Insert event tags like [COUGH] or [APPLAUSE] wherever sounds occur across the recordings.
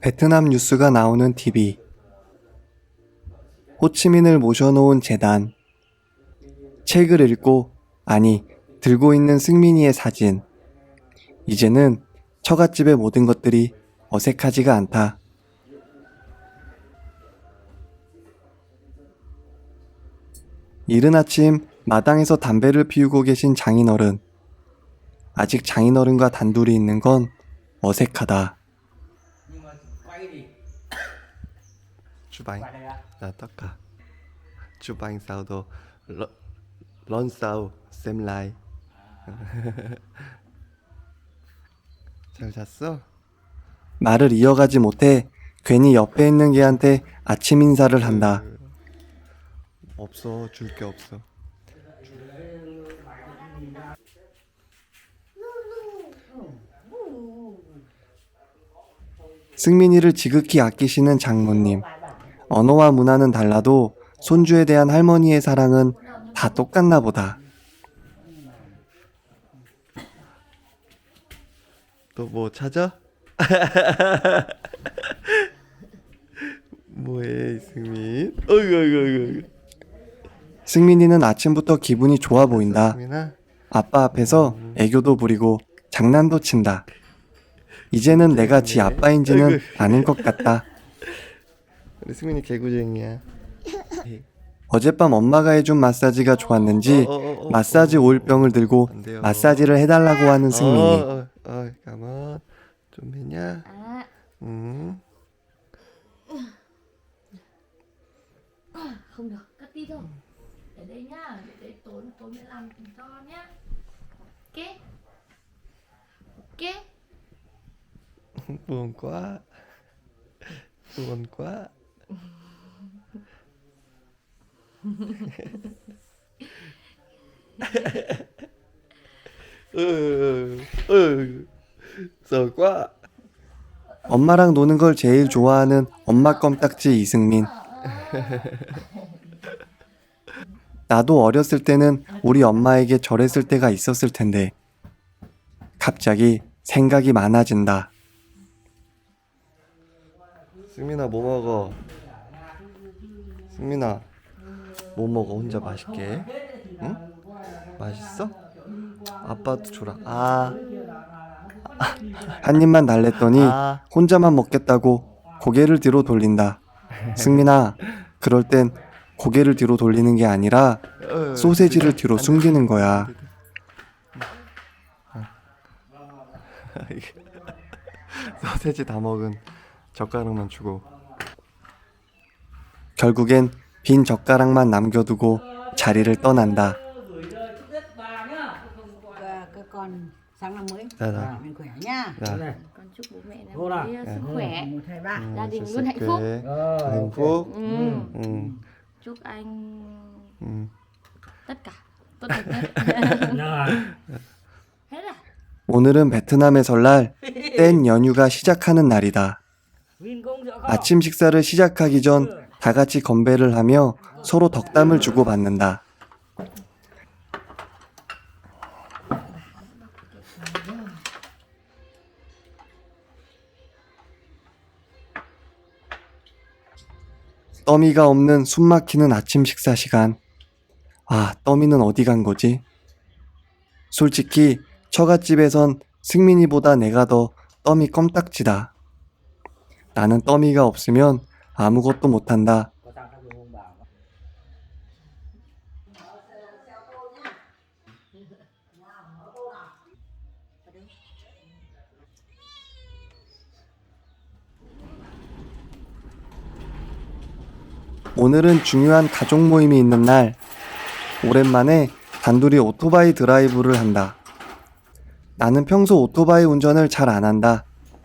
베트남 뉴스가 나오는 TV. 호치민을 모셔놓은 재단. 책을 읽고, 아니, 들고 있는 승민이의 사진. 이제는 처갓집의 모든 것들이 어색하지가 않다. 이른 아침 마당에서 담배를 피우고 계신 장인어른. 아직 장인어른과 단둘이 있는 건 어색하다. 주방 là tất cả sao xem lại 잘 잤어? 말을 이어가지 못해 괜히 옆에 있는 개한테 아침 인사를 한다. 없어 줄 게 없어. 승민이를 지극히 아끼시는 장모님. 언어와 문화는 달라도 손주에 대한 할머니의 사랑은 다 똑같나 보다. 또 뭐 찾아? [LAUGHS] 뭐해 승민? 어이구 어이구 어이구 승민이는 아침부터 기분이 좋아 보인다. 승민아 아빠 앞에서 애교도 부리고 장난도 친다. 이제는 내가 지 아빠인지는 아는 것 같다. 우리 승민이 개구쟁이야 어젯밤 엄마가 해준 마사지가 좋았는지 어, 어, 어, 마사지 어, 어, 오일병을 들고 안 돼요. 마사지를 해달라고 하는 승민이. 어, 어, 어, 가만 좀 했냐? 응. không được, cắt đi thôi. Để đây nhá, để đây tối tối mới làm cho nhá. Ok. Ok. buồn quá buồn quá sợ quá 엄마랑 노는 걸 제일 좋아하는 엄마 껌딱지 이승민. 나도 어렸을 때는 우리 엄마에게 저랬을 때가 있었을 텐데. 갑자기 생각이 많아진다. 승민아 뭐 먹어 승민아 뭐 먹어 혼자 맛있게 응? 맛있어? 아빠도 줘라 아, 한 입만 달랬더니 아. 혼자만 먹겠다고 고개를 뒤로 돌린다. 승민아, 그럴 땐 고개를 뒤로 돌리는 게 아니라 어, 소세지를 뒤로 숨기는 거야. [LAUGHS] 소세지 다 먹은 젓가락만 주고 결국엔 빈 젓가락만 남겨두고 자리를 떠난다. Ờ, cái con sáng năm mới Dạ, dạ. À, mình khỏe nha 야 Con chúc bố mẹ năm Cô nào? mới sức khỏe, một hai ba gia đình 음, luôn hạnh phúc. 쑥쑥해. Ờ, hạnh phúc Ừ. 응, Chúc anh 응. tất cả tốt đẹp nhất. Rồi. Hết à? 오늘은 베트남의 설날 뗀 연휴가 시작하는 날이다. Không? 아침 식사를 시작하기 전 다 같이 건배를 하며 서로 덕담을 주고받는다. 떠미가 없는 숨막히는 아침 식사 시간. 아, 떠미는 어디 간 거지? 솔직히 처갓집에선 승민이보다 내가 더 떠미 껌딱지다. 나는 떠미가 없으면 아무것도 못한다. 오늘은 중요한 가족 모임이 있는 날. 오랜만에 단둘이 오토바이 드라이브를 한다. 나는 평소 오토바이 운전을 잘 안 한다.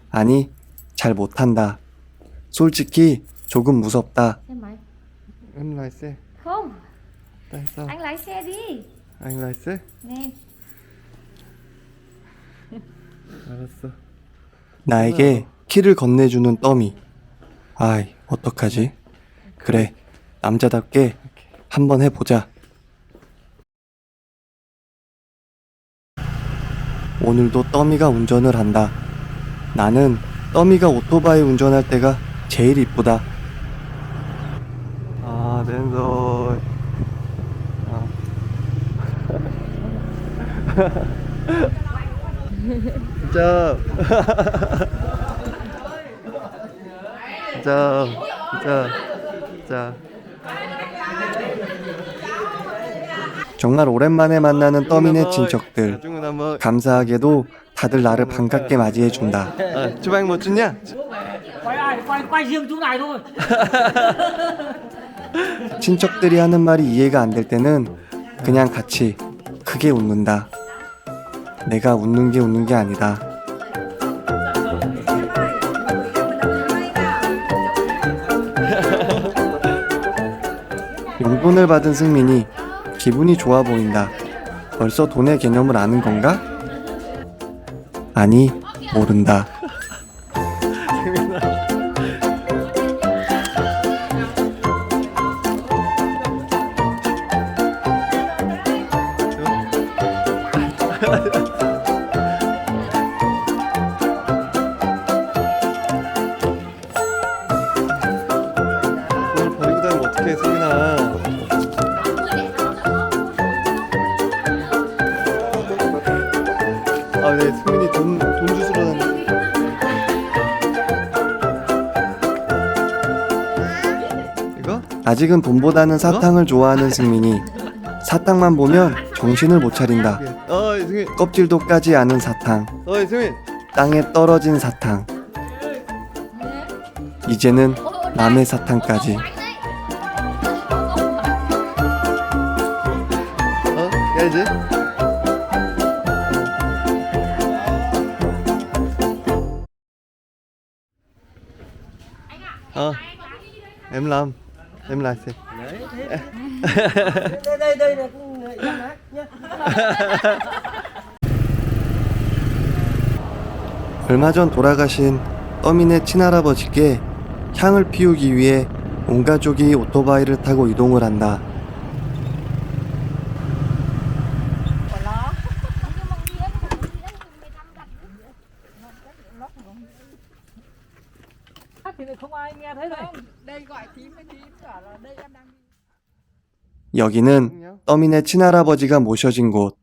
아니, 잘 못한다. 솔직히 조금 무섭다. Xe máy. em lái xe Không, tại sao anh lái xe đi. anh lái xe Nè. 알았어 나에게 키를 건네주는 떠미. 아이, 어떡하지? 그래, 남자답게 한번 해보자. 오늘도 떠미가 운전을 한다. 나는 떠미가 오토바이 운전할 때가 제일 이쁘다. 아, 랜선. 아. 진짜. 진짜. 진짜. 진짜. 정말 오랜만에 만나는 떠미네 친척들. 감사하게도 다들 나를 반갑게 맞이해준다. 아, 주방 못 줬냐? Quay quay quay riêng chú này thôi [LAUGHS] 친척들이 하는 말이 이해가 안 될 때는 그냥 같이 크게 웃는다. 내가 웃는 게 웃는 게 아니다. [LAUGHS] 용돈을 받은 승민이 기분이 좋아 보인다. 벌써 돈의 개념을 아는 건가? 아니, 모른다. 아직은 돈보다는 사탕을 좋아하는 승민이 사탕만 보면 정신을 못 차린다. 어, 승민. 껍질도 까지 않은 사탕, 어, 승민. 땅에 떨어진 사탕. 이제는 남의 사탕까지. 어, 야, 이제. Ờ Em làm Em lại xem đây đây đây là em hát nhá 얼마 전 돌아가신 떠민의 친할아버지께 향을 피우기 위해 온 가족이 오토바이를 타고 이동을 한다. 여기는 떠민의 친할아버지가 모셔진 곳.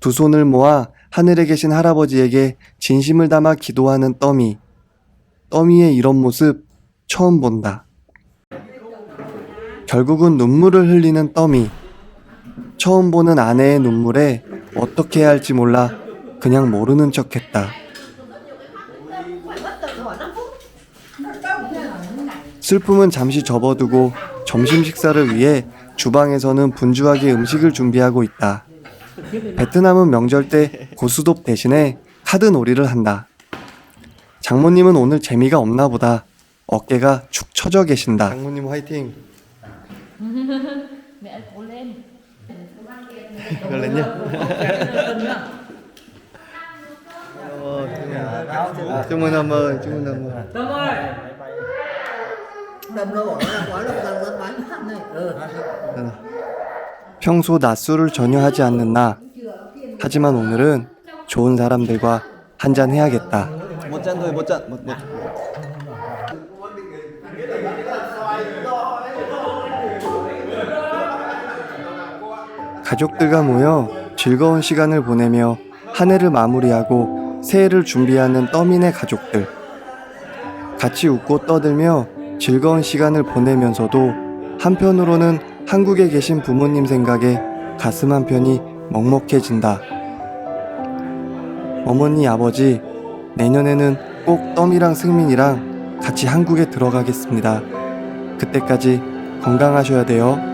두 손을 모아 하늘에 계신 할아버지에게 진심을 담아 기도하는 떠미. 떠미의 이런 모습 처음 본다. 결국은 눈물을 흘리는 떠미. 처음 보는 아내의 눈물에 어떻게 해야 할지 몰라 그냥 모르는 척 했다. 슬픔은 잠시 접어두고 점심 식사를 위해 주방에서는 분주하게 음식을 준비하고 있다. 베트남은 명절 때 고스톱 대신에 카드 놀이를 한다. 장모님은 오늘 재미가 없나 보다. 어깨가 축 처져 계신다. 장모님 화이팅 걸렸냐? 어, 주문 한번 주문 한번 평소 낮술을 전혀 하지 않는 나. 하지만 오늘은 좋은 사람들과 한잔 해야겠다. 못잔 thôi 못잔 못 못. 가족들과 모여 즐거운 시간을 보내며 한 해를 마무리하고 새해를 준비하는 떠민의 가족들. 같이 웃고 떠들며 즐거운 시간을 보내면서도 한편으로는 한국에 계신 부모님 생각에 가슴 한편이 먹먹해진다. 어머니, 아버지, 내년에는 꼭 떠미랑 승민이랑 같이 한국에 들어가겠습니다. 그때까지 건강하셔야 돼요.